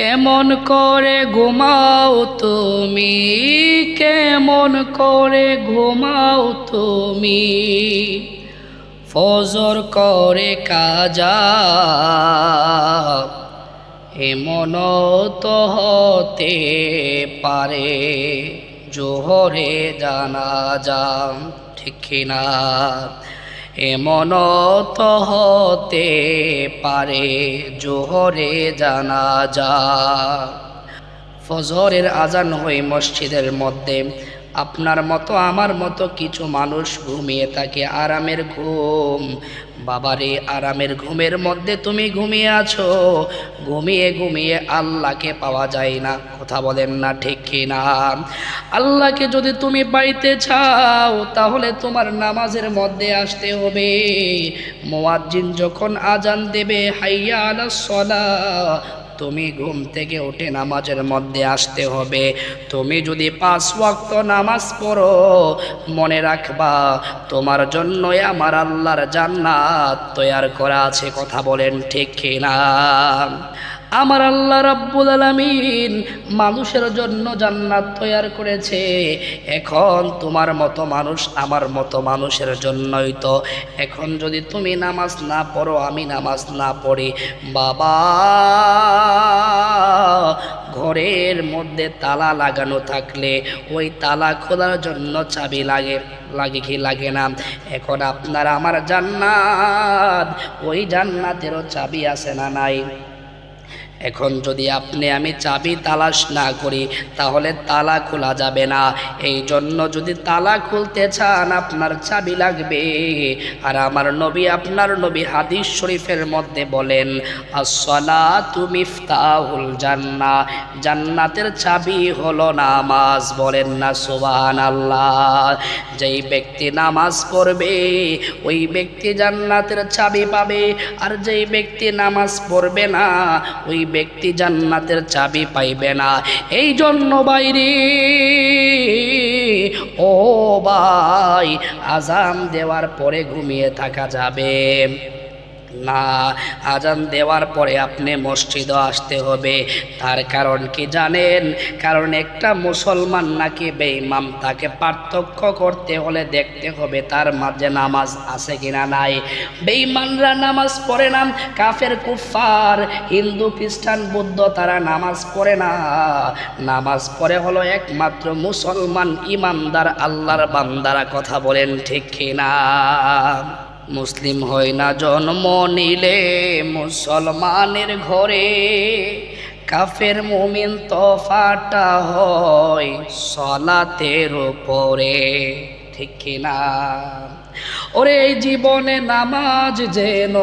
কেমন করে ঘুমাও তুমি? কেমন করে ঘুমাও তুমি? ফজর করে কাজা। এমন তো হতে পারে জোহরে জানা যাম ঠিক কিনা? এমন হতে পারে জোহরে জানা যা ফজরের আজান হয়ে মসজিদের মধ্যে আপনার মতো, আমার মতো কিছু মানুষ ঘুমিয়ে থাকে, আরামের ঘুম। বাবারে, আরামের ঘুমের মধ্যে তুমি ঘুমিয়ে আছো। ঘুমিয়ে ঘুমিয়ে আল্লাহকে পাওয়া যায় না। কথা বলেন না ঠিক কিনা? আল্লাহকে যদি তুমি পাইতে চাও, তাহলে তোমার নামাজের মধ্যে আসতে হবে। মোয়াজ্জিন যখন আজান দেবে, হাইয়া আলা সলা তুমি ঘুম থেকে উঠে নামাজের মধ্যে আসতে হবে। তুমি যদি পাঁচ ওয়াক্ত নামাজ পড়ো, মনে রাখবা তোমার জন্যই আমার আল্লাহর জান্নাত তৈয়ার করা আছে। কথা বলেন ঠিক কিনা? আমার আল্লাহ রাব্বুল আলামিন মানুষের জন্য জান্নাত তৈয়ার করেছে। এখন তোমার মতো মানুষ আমার মতো মানুষের জন্যই তো। এখন যদি তুমি নামাজ না পড়ো, আমি নামাজ না পড়ি। বাবা, ঘরের মধ্যে তালা লাগানো থাকলে ওই তালা খোলার জন্য চাবি লাগে লাগে কি লাগে না? এখন আপনার আমার জান্নাত, ওই জান্নাতেরও চাবি আছে না নাই? এখন যদি আপনি আমি চাবি তালাশ না করি, তাহলে তালা খোলা যাবে না। এই জন্য যদি তালা খুলতে চান, আপনার চাবি লাগবে। আর আমার নবী, আপনার নবী হাদিস শরীফের মধ্যে বলেন আসলা তুমি মিফতাহুল জান্না জান্নাতের চাবি হলো নামাজ। বলেন না সুবান আল্লাহ যেই ব্যক্তি নামাজ পড়বে, ওই ব্যক্তি জান্নাতের চাবি পাবে। আর যেই ব্যক্তি নামাজ পড়বে না, ওই ব্যক্তি জান্নাতের চাবি পাইবে না। এই জন্য বাইরে ও ভাই, আজান দেওয়ার পরে ঘুমিয়ে থাকা যাবে। না। আজান দেওয়ার পরে আপনি মসজিদও আসতে হবে। তার কারণ কি জানেন? কারণ একটা মুসলমান নাকি বেঈমাম, তাকে পার্থক্য করতে হলে দেখতে হবে তার মাঝে নামাজ আছে কিনা নাই। বেঈমানরা নামাজ পড়ে না, কাফের কুফার হিন্দু, খ্রিস্টান, বুদ্ধ, তারা নামাজ পড়ে না। নামাজ পড়ে হলো একমাত্র মুসলমান ইমানদার, আল্লাহর বান্দারা কথা বলেন ঠিক কিনা? মুসলিম হয় না জন্ম নিলে মুসলমানের ঘরে কাফের মুমিন তফাটা হয় সলাতের উপরে, ঠিক কিনা ওরে এই জীবনে নামাজ যেন,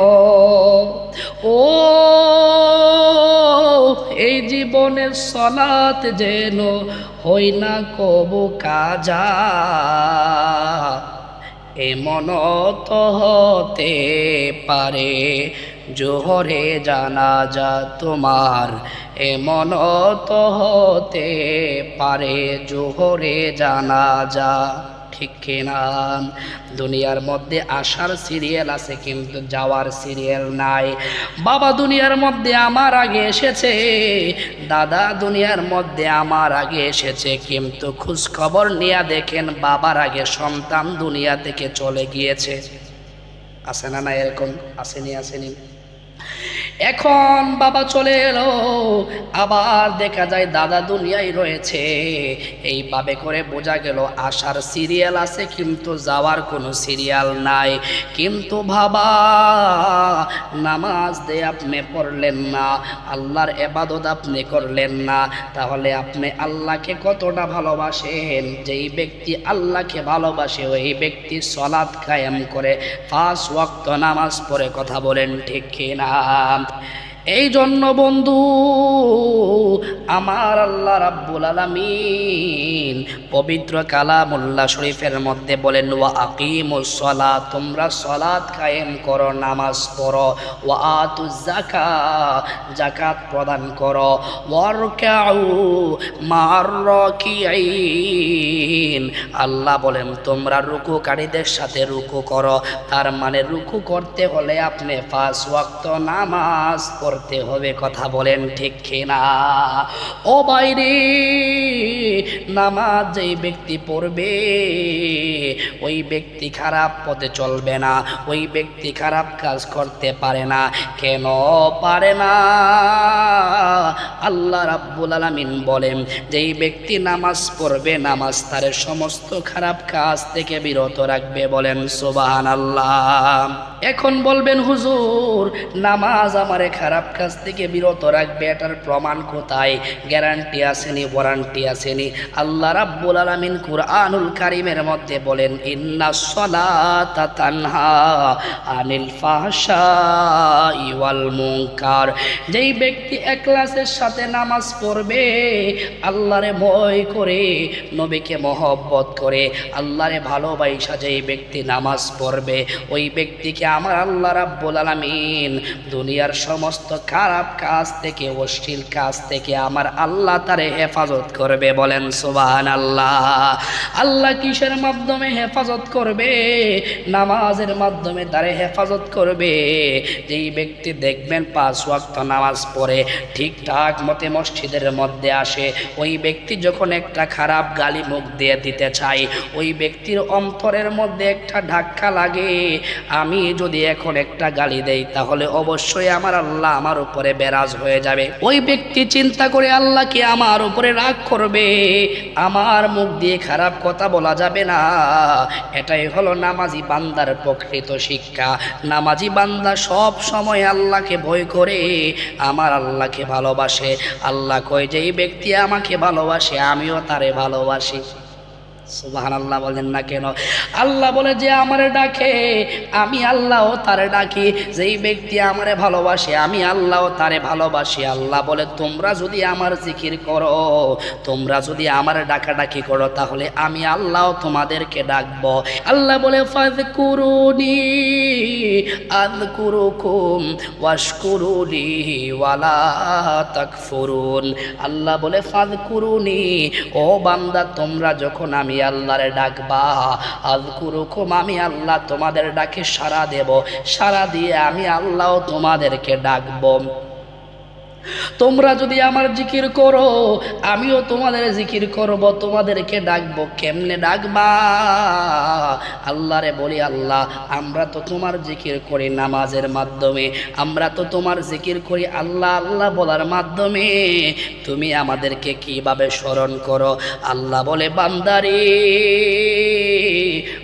ও এই জীবনের সলাত যেন হই না কবু কাজা। এমন তো হতে পারে। জোহরে জানা যা তোমার এমন তো হতে পারে। জোহরে জানা যা ঠিক কিনা? দুনিয়ার মধ্যে আসার সিরিয়াল আছে, কিন্তু যাওয়ার সিরিয়াল নাই। বাবা দুনিয়ার মধ্যে আমার আগে এসেছে, দাদা দুনিয়ার মধ্যে আমার আগে এসেছে, কিন্তু খোঁজ খবর নিয়ে দেখেন বাবার আগে সন্তান দুনিয়া থেকে চলে গিয়েছে। আছে না না এরকম? আসেনি আসেনি। এখন বাবা চলে এলো। আবার দেখা যায় দাদা দুনিয়ায় রয়েছে। এইভাবে করে বোঝা গেল আসার সিরিয়াল আছে, কিন্তু যাওয়ার কোনো সিরিয়াল নাই। কিন্তু ভাবা নামাজ দিয়ে আপনি পড়লেন না, আল্লাহর এবাদত আপনি করলেন না। তাহলে আপনি আল্লাহকে কতটা ভালোবাসেন? যেই ব্যক্তি আল্লাহকে ভালোবাসে, ওই ব্যক্তি সলাদ কায়েম করে, পাঁচ ওয়াক্ত নামাজ পড়ে কথা বলেন ঠিক কিনা? 拜。এই জন্য বন্ধু, আমার আল্লাহ রাব্বুল আলামিন পবিত্র কালামুল্লাহ শরীফের মধ্যে বলেন, ওয়া আকিমুস সালাত তোমরা সালাত কায়েম করো, নামাজ পড়ো, ওয়া আতুজ যাকাত যাকাত প্রদান করো, ওয়ারকাউ মার রাকিঈন। আল্লাহ বলেন, তোমরা রুকুকারীদের সাথে রুকু করো, তার মানে রুকু করতে হলে আপনি পাঁচ ওয়াক্ত নামাজ পড়তে হবে, কথা বলেন ঠিক কিনা? ও বাইরে, নামাজ যেই ব্যক্তি পড়বে, ওই ব্যক্তি খারাপ পথে চলবে না, ওই ব্যক্তি খারাপ কাজ করতে পারে না। কেন পারে না? আল্লাহ রাব্বুল আলামিন বলেন, যেই ব্যক্তি নামাজ পড়বে, নামাজ তার সমস্ত খারাপ কাজ থেকে বিরত রাখবে বলেন সুবাহান আল্লাহ এখন বলবেন, হুজুর, নামাজ আমারে খারাপ কাজ থেকে বিরত রাখবে, এটার প্রমাণ কোথায়? গ্যারান্টি আসেনি, ওয়ারান্টি আসেনি। আল্লাহ রাব্বুল আলামিন কুরআনুল কারীমের মধ্যে বলেন, ইন্না সলাতা তানহা আনিল ফাহশাই ওয়াল মুনকার। যেই ব্যক্তি একলাসের সাথে নামাজ পড়বে, আল্লাহরে ভয় করে, নবীকে মহব্বত করে, আল্লাহরে ভালোবাসা যেই ব্যক্তি নামাজ পড়বে, ওই ব্যক্তিকে আমার আল্লাহ রাব্বুল আলামিন দুনিয়ার সমস্ত খারাপ কাজ থেকে, অশ্লীল কাজ থেকে আমার আল্লাহ তারে হেফাজত করবে বলেন সুবহান আল্লাহ কিসের মাধ্যমে হেফাজত করবে? নামাজের মাধ্যমে তারে হেফাজত করবে। যেই ব্যক্তি দেখবেন পাঁচ ওয়াক্ত নামাজ পড়ে ঠিকঠাক মতে মসজিদের মধ্যে আসে, ওই ব্যক্তি যখন একটা খারাপ গালি মুখ দিয়ে দিতে চাই ওই ব্যক্তির অন্তরের মধ্যে একটা ধাক্কা লাগে। আমি যদি এখন একটা গালি দেই, তাহলে অবশ্যই আমার আল্লাহ আমার উপরে বেরাজ হয়ে যাবে। ওই ব্যক্তি চিন্তা করে আল্লাহ কি আমার উপরে রাগ করবে। আমার মুখ দিয়ে খারাপ কথা বলা যাবে না। এটাই হলো নামাজি বান্দার প্রকৃত শিক্ষা। নামাজি বান্দা সব সময় আল্লাহকে ভয় করে, আমার আল্লাহকে ভালোবাসে। আল্লাহ কয় যে এই ব্যক্তি আমাকে ভালোবাসে, আমিও তারে ভালোবাসি। সুবাহান আল্লাহ বলেন না কেন? আল্লাহ বলে যে আমারে ডাকে, আমি আল্লাহও তারে ডাকি। যেই ব্যক্তি আমারে ভালোবাসে, আমি আল্লাহও তারে ভালোবাসি। আল্লাহ বলে, তোমরা যদি আমার জিকির করো, তোমরা যদি আমার ডাকাডাকি করো, তাহলে আমি আল্লাহ তোমাদেরকে ডাকবো। আল্লাহ বলে ফাজ কুরুনি আদ কুরুকুম ওয়াশকুরুনি ওয়ালা তাকফুরুন। আল্লাহ বলে ফাজ কুরুনি ও বান্দা, তোমরা যখন আমি আল্লাহরে ডাকবা। আলকুরুকুম আমি আল্লাহ তোমাদের ডাকে সারা দেব। সারা দিয়ে আমি আল্লাহ তোমাদেরকে ডাকবো। তোমরা যদি আমার জিকির করো, আমিও তোমাদের জিকির করব, তোমাদেরকে ডাকবো। কেমনে ডাকবা? আল্লাহরে বলি, আল্লাহ, আমরা তো তোমার জিকির করি নামাজের মাধ্যমে। আমরা তো তোমার জিকির করি আল্লাহ আল্লাহ বলার মাধ্যমে। তুমি আমাদেরকে কীভাবে স্মরণ করো? আল্লাহ বলে, বান্দারে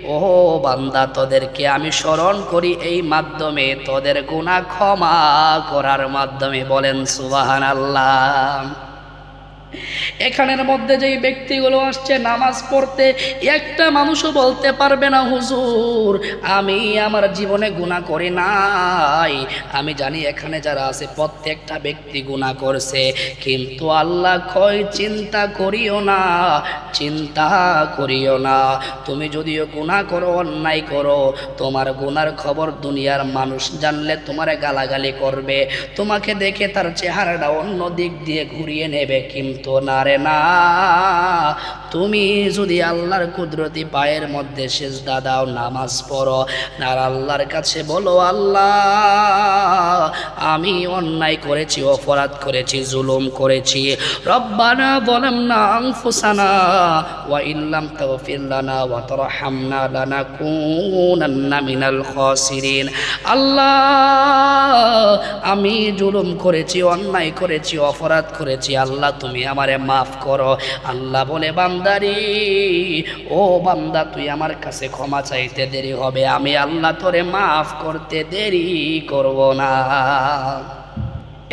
ও বান্দা, তোদেরকে আমি স্মরণ করি এই মাধ্যমে। তোদের গুণা ক্ষমা করার মাধ্যমে বলেন সুবাহান আল্লাহ এখানের মধ্যে যেই ব্যক্তিগুলো আসছে নামাজ পড়তে, একটা মানুষও বলতে পারবে না, হুজুর, আমি আমার জীবনে গুণা করি নাই। আমি জানি এখানে যারা আছে, প্রত্যেকটা ব্যক্তি গুণা করছে। কিন্তু আল্লাহ কয়, চিন্তা করিও না, চিন্তা করিও না। তুমি যদিও গুণা করো, অন্যায় করো, তোমার গুনার খবর দুনিয়ার মানুষ জানলে তোমার গালাগালি করবে। তোমাকে দেখে তার চেহারাটা অন্য দিক দিয়ে ঘুরিয়ে নেবে। কিন্তু না রে না। তুমি যদি আল্লাহর কুদরতি পায়ের মধ্যে শেষ দাও, নামাজ পড়ো, আর আল্লাহর কাছে বলো, আল্লাহ, আমি অন্যায় করেছি, অপরাধ করেছি, জুলুম করেছি। রব্বানা বলম না আনফুসানা ওয়া ইল্লাম তাগফির লানা ওয়া তারহামনা লানাকুনান্না মিনাল খাসিরিন। আল্লাহ, আমি জুলুম করেছি, অন্যায় করেছি, অপরাধ করেছি। আল্লাহ, তুমি আমারে মাফ করো। আল্লাহ বলে, বান্দারি, ও বান্দা, তুই আমার কাছে ক্ষমা চাইতে দেরি হবে। আমি আল্লাহ তোরে মাফ করতে দেরি করব না।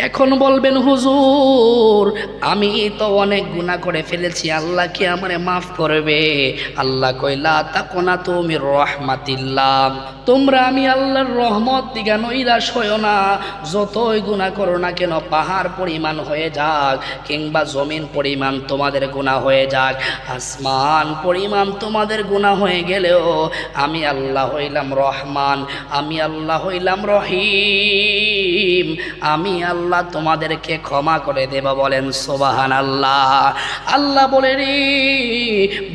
এখন বলবেন, হুজুর, আমি তো অনেক গুণা করে ফেলেছি। আল্লাহ কি আমারে মাফ করবে? আল্লাহ কইলা তাকোনা তুমি রহমাতিল্লাহ। তোমরা আমি আল্লাহর রহমত দিগা নৈরাশ হইও না। যতই গুণা করো না কেন, পাহাড় পরিমাণ হয়ে যাক কিংবা জমিন পরিমাণ তোমাদের গুণা হয়ে যাক, আসমান পরিমাণ তোমাদের গুণা হয়ে গেলেও আমি আল্লাহ হইলাম রহমান, আমি আল্লাহ হইলাম রহিম, আমি আল্লাহ তোমাদেরকে ক্ষমা করে দেব বলেন সোবাহান আল্লাহ আল্লাহ বলে রে,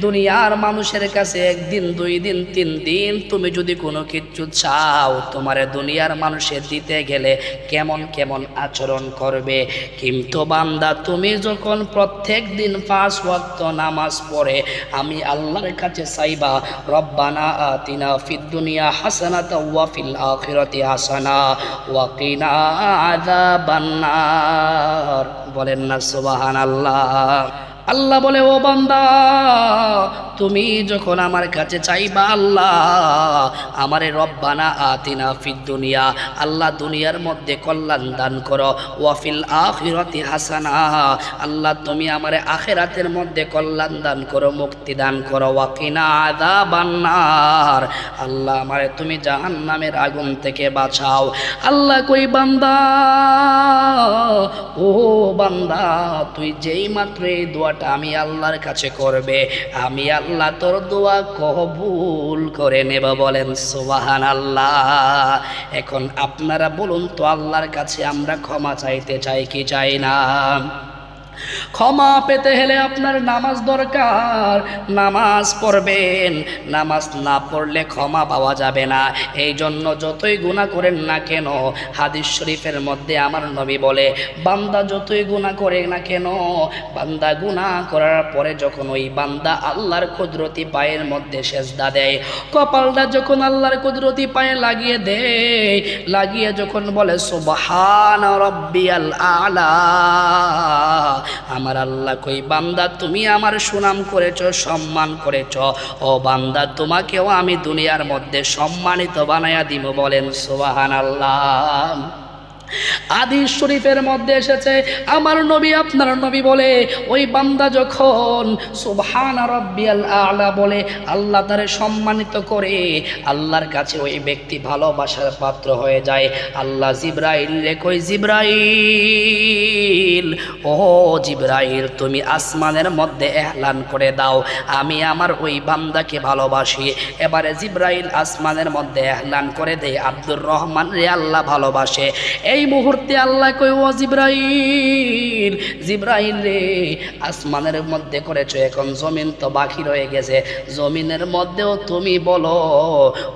দুনিয়ার মানুষের কাছে একদিন, দুই দিন, তিন দিন তুমি যদি কোনো কিছু চাও তোমার দুনিয়ার মানুষের দিতে গেলে কেমন কেমন আচরণ করবে। কিন্তু বান্দা, তুমি যখন প্রত্যেক দিন পাঁচ ওয়াক্ত নামাজ পড়ে, আমি আল্লাহর কাছে চাইবা, রব্বানা আতিনা ফিদ দুনিয়া হাসানাতা ওয়া ফিল আখিরাতি হাসানা ওয়া কিনা আযাবান নার বলেন না, সুবহানাল্লাহ। আল্লাহ বলে, ও বান্দা তুমি যখন আমার কাছে চাইবা আল্লাহ, আমারে রব্বানা আতিনা ফিদ দুনিয়া। আল্লাহ দুনিয়ার মধ্যে কল্যাণ দান করো। ওয়াফিল আখিরাতি হাসানা। আল্লাহ তুমি আমারে আখেরাতের মধ্যে কল্যাণ দান করো, মুক্তি দান করো। ওয়াকিনা আদা বান্নার আল্লাহ আমারে তুমি জাহান্নামের আগুন থেকে বাঁচাও। আল্লাহ কই বান্দা, ও বান্দা, তুই যেই মাত্র এই দোয়াটা আমি আল্লাহর কাছে করবে, আমি আল্লাহ তোর দোয়া কবুল করে নেব বলেন সোবাহান আল্লাহ এখন আপনারা বলুন তো, আল্লাহর কাছে আমরা ক্ষমা চাইতে চাই কি চাই না? ক্ষমা পেতে হলে আপনার নামাজ দরকার। নামাজ পড়বেন, নামাজ না পড়লে ক্ষমা পাওয়া যাবে না। এই জন্য যতই গুণা করেন না কেন, হাদিস শরীফের মধ্যে আমার নবী বলে, বান্দা যতই গুণা করে না কেন, বান্দা গুণা করার পরে যখন ওই বান্দা আল্লাহর কুদরতি পায়ের মধ্যে সেজদা দেয়, কপালটা যখন আল্লাহর কুদরতি পায়ে লাগিয়ে দেয়, লাগিয়ে যখন বলে, সুবহান রব্বিয়াল আলা। আমার আল্লাহ কই, বান্দা, তুমি আমার সুনাম করেছ, সম্মান করেছ। ও বান্দা, তোমাকেও আমি দুনিয়ার মধ্যে সম্মানিত বানাইয়া দিব বলেন সোবাহান আল্লাহ আদিস শরীফের মধ্যে এসেছে, আমার নবী আপনার নবী বলে, ওই বান্দা যখন সুবহান রব্বিয়াল আলা বলে, আল্লাহ তারে সম্মানিত করে, আল্লাহর কাছে ওই ব্যক্তি ভালোবাসার পাত্র হয়ে যায়। আল্লাহ জিব্রাইল কই জিব্রাইল? ও জিব্রাইল, তুমি আসমানের মধ্যে এহলান করে দাও, আমি আমার ওই বান্দাকে ভালোবাসি। এবারে জিব্রাইল আসমানের মধ্যে এহলান করে দেয়, আব্দুর রহমান রে আল্লাহ ভালোবাসে। এই মুহূর্তে আল্লাহ কই ও জিব্রাইল জিব্রাইল রে, আসমানের মধ্যে করেছ, এখন জমিন তো বাকি রয়ে গেছে। জমিনের মধ্যেও তুমি বলো,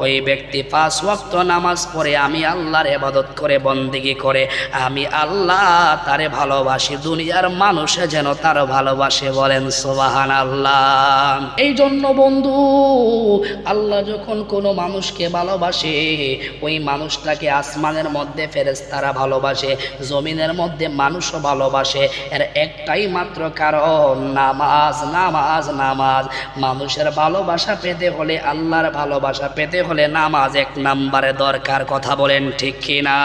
ওই ব্যক্তি পাঁচ ওয়াক্ত নামাজ পড়ে, আমি আল্লাহর এবাদত করে, বন্দিগি করে। আমি আল্লাহ তারে ভালোবাসি, দুনিয়ার মানুষে যেন তার ভালোবাসে বলেন সোবাহান আল্লাহ এই জন্য বন্ধু, আল্লাহ যখন কোনো মানুষকে ভালোবাসে, ওই মানুষটাকে আসমানের মধ্যে ফেরেস্তারা ভালোবাসে, জমিনের মধ্যে মানুষও ভালোবাসে, এর একটাই মাত্র কারণ নামাজ নামাজ নামাজ। মানুষের ভালোবাসা পেতে হলে, আল্লাহর ভালোবাসা পেতে হলে নামাজ এক নাম্বারে দরকার, কথা বলেন ঠিক কিনা?